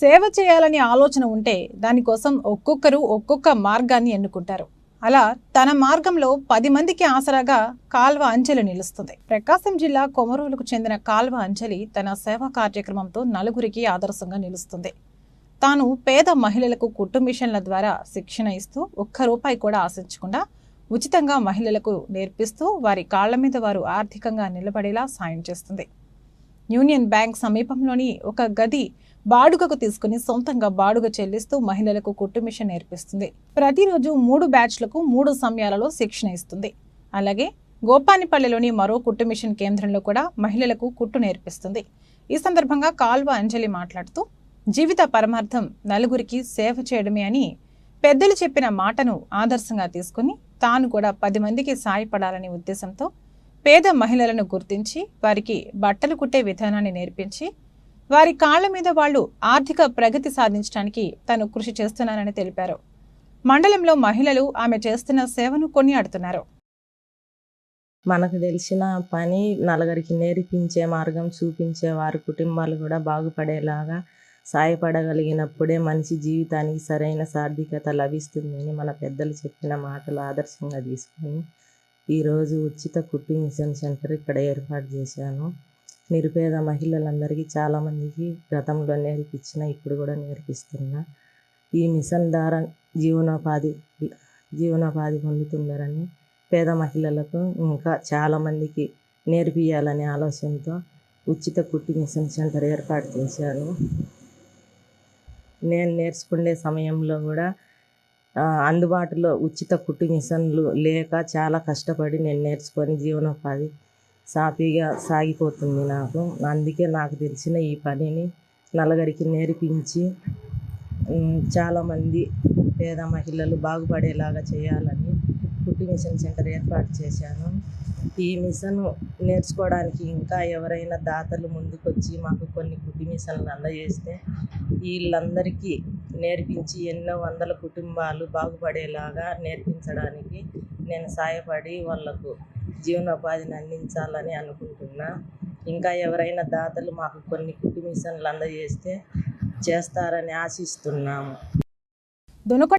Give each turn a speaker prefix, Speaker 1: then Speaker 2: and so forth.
Speaker 1: సేవ చేయాలని ఆలోచన ఉంటే దానికోసం ఒక్కొక్కరు ఒక్కొక్క మార్గాన్ని ఎన్నుకుంటారు. అలా తన మార్గంలో పది మందికి ఆసరాగా కాల్వ అంజలి నిలుస్తుంది. ప్రకాశం జిల్లా కొమరూలకు చెందిన కాల్వ అంజలి తన సేవా కార్యక్రమంతో నలుగురికి ఆదర్శంగా నిలుస్తుంది. తాను పేద మహిళలకు కుట్టు మిషన్ల ద్వారా శిక్షణ ఇస్తూ ఒక్క రూపాయి కూడా ఆశించకుండా ఉచితంగా మహిళలకు నేర్పిస్తూ వారి కాళ్ళ మీద వారు ఆర్థికంగా నిలబడేలా సాయం చేస్తుంది. యూనియన్ బ్యాంక్ సమీపంలోని ఒక గది బాడుగకు తీసుకుని సొంతంగా బాడుగ చెల్లిస్తూ మహిళలకు కుట్టు మిషన్ నేర్పిస్తుంది. ప్రతిరోజు మూడు బ్యాచ్లకు మూడు సమయాలలో శిక్షణ ఇస్తుంది. అలాగే గోపానిపల్లిలోని మరో కుట్టు మిషన్ కేంద్రంలో కూడా మహిళలకు కుట్టు నేర్పిస్తుంది. ఈ సందర్భంగా కాల్వ అంజలి మాట్లాడుతూ జీవిత పరమార్థం నలుగురికి సేవ చేయడమే అని పెద్దలు చెప్పిన మాటను ఆదర్శంగా తీసుకుని తాను కూడా పది మందికి సాయపడాలనే ఉద్దేశంతో పేద మహిళలను గుర్తించి వారికి బట్టలు కుట్టే విధానాన్ని నేర్పించి వారి కాళ్ళ మీద వాళ్ళు ఆర్థిక ప్రగతి సాధించడానికి తను కృషి చేస్తున్నానని తెలిపారు. మండలంలో మహిళలు ఆమె చేస్తున్న సేవను కొనియాడుతున్నారు.
Speaker 2: మనకు తెలిసిన పని నలుగురికి నేర్పించే మార్గం చూపించే వారి కుటుంబాలు కూడా బాగుపడేలాగా సాయపడగలిగినప్పుడే మనిషి జీవితానికి సరైన సార్థికత లభిస్తుందని మన పెద్దలు చెప్పిన మాటలు ఆదర్శంగా తీసుకొని ఈరోజు ఉచిత కుట్టి మిషన్ సెంటర్ ఇక్కడ ఏర్పాటు చేశాను. నిరుపేద మహిళలందరికీ చాలామందికి గతంలో నేర్పించిన ఇప్పుడు కూడా నేర్పిస్తున్నా ఈ మిషన్ ద్వారా జీవనోపాధి జీవనోపాధి పొందుతున్నారని పేద మహిళలకు ఇంకా చాలామందికి నేర్పియాలనే ఆలోచనతో ఉచిత కుట్టి మిషన్ సెంటర్ ఏర్పాటు చేశాను. నేను నేర్చుకునే సమయంలో కూడా అందుబాటులో ఉచిత కుట్టు మిషన్లు లేక చాలా కష్టపడి నేను నేర్చుకొని జీవనోపాధి సాఫీగా సాగిపోతుంది నాకు. అందుకే నాకు తెలిసిన ఈ పనిని నలుగురికి నేర్పించి చాలామంది పేద మహిళలు బాగుపడేలాగా చేయాలని కుట్టు మిషన్ సెంటర్ ఏర్పాటు చేశాను. ఈ మిషన్ నేర్చుకోవడానికి ఇంకా ఎవరైనా దాతలు ముందుకొచ్చి మాకు కొన్ని కుట్టు మిషన్లు అందజేస్తే వీళ్ళందరికీ నేర్పించి ఎన్నో వందల కుటుంబాలు బాగుపడేలాగా నేర్పించడానికి నేను సాయపడి వాళ్ళకు జీవనోపాధిని అందించాలని అనుకుంటున్నా. ఇంకా ఎవరైనా దాతలు మాకు కొన్ని కుటుంబ మిషన్లు అందజేస్తే చేస్తారని ఆశిస్తున్నాము.